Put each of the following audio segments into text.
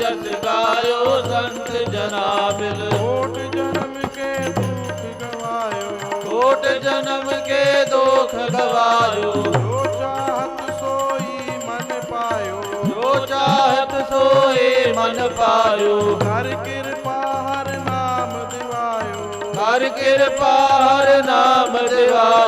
ਜਸ ਗਾਇਓ ਸੰਤ ਜਨਾ ਮਿਲ ਕੋਟ ਜਨਮ ਕੇ ਦੁਖ ਗਵਾਇਓ। ਕੋਟ ਜਨਮ ਕੇ ਦੋਖ ਗਵਾਇਓ। ਜੋ ਚਾਹਤ ਸੋਈ ਮਨ ਪਾਇਓ। ਜੋ ਚਾਹਤ ਸੋਏ ਮਨ ਪਾਇਓ। ਹਰ ਕਿਰਪਾ ਹਰ ਨਾਮ ਦਿਵਾਇਓ। ਹਰ ਕਿਰਪਾ ਹਰ ਨਾਮ ਦਿਵਾਇਓ।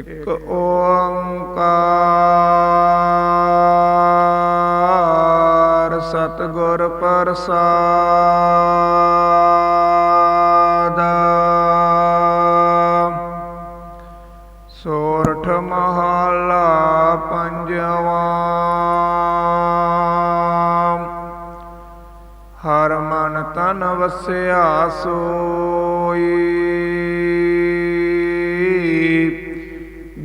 ਇੱਕ ਓੰਕਾਰ ਸਤਿਗੁਰ ਪ੍ਰਸਾਦ ਸੋਰਠ ਮਹਲਾ ਪੰਜਵਾ ਹਰ ਮਨ ਤਨ ਵਸਿਆ ਸੋਈ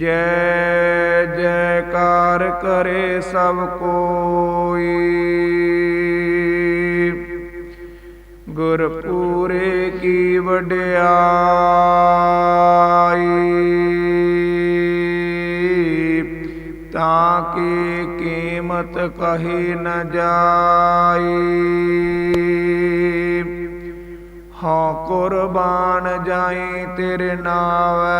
ਜੈ ਜੈਕਾਰ ਕਰੇ ਸਭ ਕੋਈ। ਗੁਰਪੂਰੇ ਕੀ ਵਡਿਆਈ, ਤਾਂ ਕਿ ਕੀਮਤ ਕਹੀ ਨ ਜਾਈ। ਹਾਂ ਕੁਰਬਾਨ ਜਾਈ ਤੇਰੇ ਨਾਵੇਂ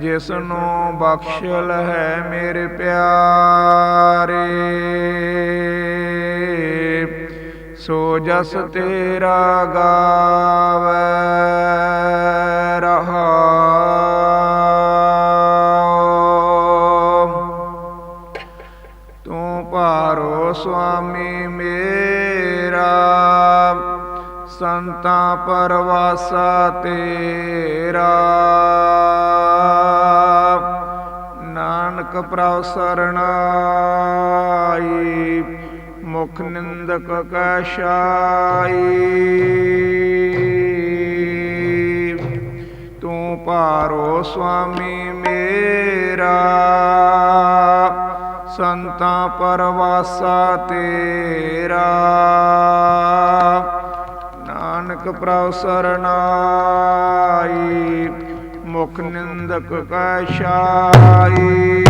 ਜਿਸ ਨੂੰ ਬਖਸ਼ਲ ਹੈ ਮੇਰੇ ਪਿਆਰੇ, ਸੋ ਜਸ ਤੇਰਾ ਗਾਵੇ ਰਹਾ ਤੂੰ ਭਾਰੋ ਸੁਆਮੀ ਮੇਰਾ, ਸੰਤਾਂ ਪਰਵਾਸਾ ਤੇਰਾ। ਪ੍ਰਭ ਸਰਣਾਈ, ਮੁਖ ਨਿੰਦਕ ਕੈ ਸ਼ਾਈ ਤੂੰ ਪਾਰੋ ਸੁਆਮੀ ਮੇਰਾ, ਸੰਤਾਂ ਪਰਵਾਸਾ ਤੇਰਾ। ਨਾਨਕ ਪ੍ਰਭ ਸਰਣਾਈ, ਮੁਖ ਨਿੰਦਕ ਕੈ ਸ਼ਾਈ